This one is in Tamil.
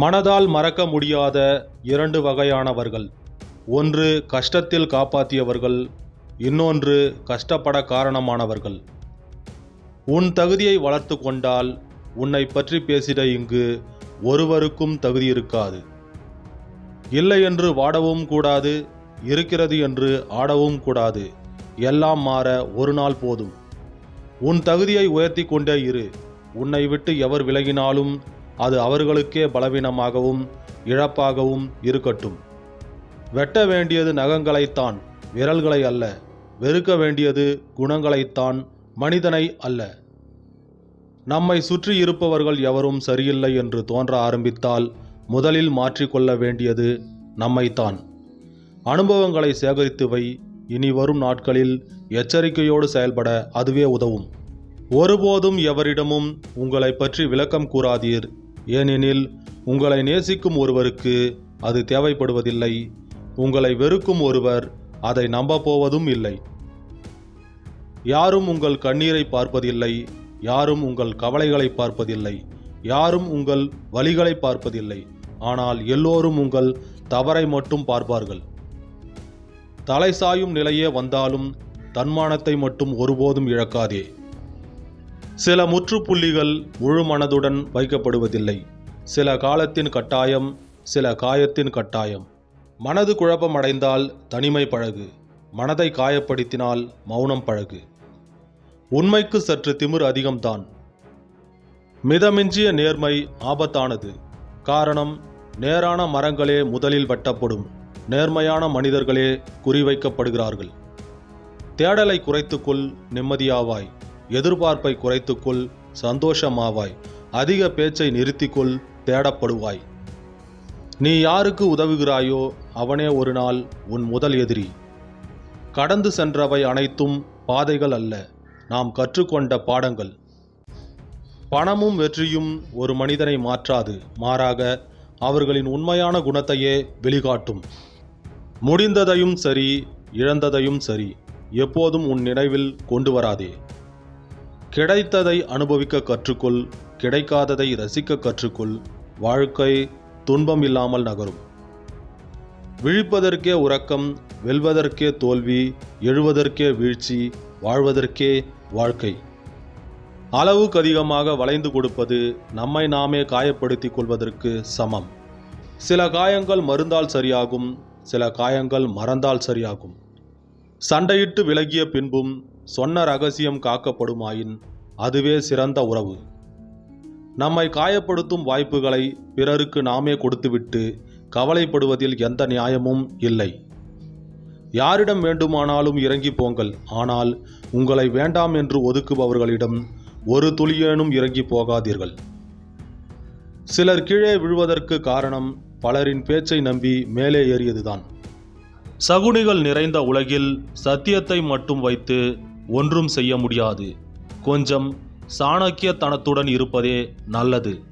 மனதால் மறக்க முடியாத இரண்டு வகையானவர்கள். ஒன்று கஷ்டத்தில் காப்பாற்றியவர்கள் இன்னொன்று கஷ்டப்பட காரணமானவர்கள். உன் தகுதியை வளர்த்து கொண்டால் உன்னை பற்றி பேசிட இங்கு ஒருவருக்கும் தகுதி இருக்காது. இல்லை என்று வாடவும் கூடாது இருக்கிறது என்று ஆடவும் கூடாது. எல்லாம் மாற ஒரு நாள் போதும். உன் தகுதியை உயர்த்தி கொண்டே இரு. உன்னை விட்டு எவர் விலகினாலும் அது அவர்களுக்கே பலவீனமாகவும் இழப்பாகவும் இருக்கட்டும். வெட்ட வேண்டியது நகங்களைத்தான் விரல்களை அல்ல. வெறுக்க வேண்டியது குணங்களைத்தான் மனிதனை அல்ல. நம்மை சுற்றி இருப்பவர்கள் எவரும் சரியில்லை என்று தோன்ற ஆரம்பித்தால் முதலில் மாற்றிக்கொள்ள வேண்டியது நம்மைத்தான். அனுபவங்களை சேகரித்து வை. இனி வரும் நாட்களில் எச்சரிக்கையோடு செயல்பட அதுவே உதவும். ஒருபோதும் எவரிடமும் உங்களை பற்றி விளக்கம் கூறாதீர். ஏனெனில் உங்களை நேசிக்கும் ஒருவருக்கு அது தேவைப்படுவதில்லை. உங்களை வெறுக்கும் ஒருவர் அதை நம்பப்போவதும் இல்லை. யாரும் உங்கள் கண்ணீரை பார்ப்பதில்லை. யாரும் உங்கள் கவலைகளை பார்ப்பதில்லை. யாரும் உங்கள் வழிகளை பார்ப்பதில்லை. ஆனால் எல்லோரும் உங்கள் தவறை மட்டும் பார்ப்பார்கள். தலை சாயும் நிலையே வந்தாலும் தன்மானத்தை மட்டும் ஒருபோதும் இழக்காதே. சில முற்றுப்புள்ளிகள் முழுமனதுடன் வைக்கப்படுவதில்லை. சில காலத்தின் கட்டாயம் சில காயத்தின் கட்டாயம். மனது குழப்பமடைந்தால் தனிமை பழகு. மனதை காயப்படுத்தினால் மௌனம் பழகு. உண்மைக்கு சற்று திமிர் அதிகம்தான். மிதமிஞ்சிய நேர்மை ஆபத்தானது. காரணம் நேரான மரங்களே முதலில் வெட்டப்படும். நேர்மையான மனிதர்களே குறிவைக்கப்படுகிறார்கள். தேடலை குறைத்துக்கொள் நிம்மதியாவாய். எதிர்பார்ப்பை குறைத்துக்கொள் சந்தோஷமாவாய். அதிக பேச்சை நிறுத்திக்கொள் தேடப்படுவாய். நீ யாருக்கு உதவுகிறாயோ அவனே ஒரு நாள் உன் முதல் எதிரி. கடந்து சென்றவை அனைத்தும் பாதைகள் அல்ல நாம் கற்றுக்கொண்ட பாடங்கள். பணமும் வெற்றியும் ஒரு மனிதனை மாற்றாது மாறாக அவர்களின் உண்மையான குணத்தையே வெளிகாட்டும் முடிந்ததையும் சரி இழந்ததையும் சரி எப்போதும் உன் நினைவில் கொண்டு வராதே. கிடைத்ததை அனுபவிக்க கற்றுக்கொள் கிடைக்காததை ரசிக்க கற்றுக்கொள். வாழ்க்கை துன்பம் இல்லாமல் நகரும். விழிப்பதற்கே உறக்கம் வெல்வதற்கே தோல்வி எழுவதற்கே வீழ்ச்சி வாழ்வதற்கே வாழ்க்கை. அளவுக்கு அதிகமாக வளைந்து கொடுப்பது நம்மை நாமே காயப்படுத்திக் கொள்வதற்கு சமம். சில காயங்கள் மருந்தால் சரியாகும் சில காயங்கள் மறந்தால் சரியாகும். சண்டையிட்டு விலகிய பின்பும் சொன்ன ரகசியம் காக்கப்படுமாயின் அதுவே சிறந்த உறவு. நம்மை காயப்படுத்தும் வாய்ப்புகளை பிறருக்கு நாமே கொடுத்துவிட்டு கவலைப்படுவதில் எந்த நியாயமும் இல்லை. யாரிடம் வேண்டுமானாலும் இறங்கி போங்கள். ஆனால் உங்களை வேண்டாம் என்று ஒதுக்குபவர்களிடம் ஒரு துளியேனும் இறங்கி போகாதீர்கள். சிலர் கீழே விழுவதற்கு காரணம் பலரின் பேச்சை நம்பி மேலே ஏறியதுதான். சகுனிகள் நிறைந்த உலகில் சத்தியத்தை மட்டும் வைத்து ஒன்றும் செய்ய முடியாது. கொஞ்சம் சாணக்கியத்தனத்துடன் இருப்பதே நல்லது.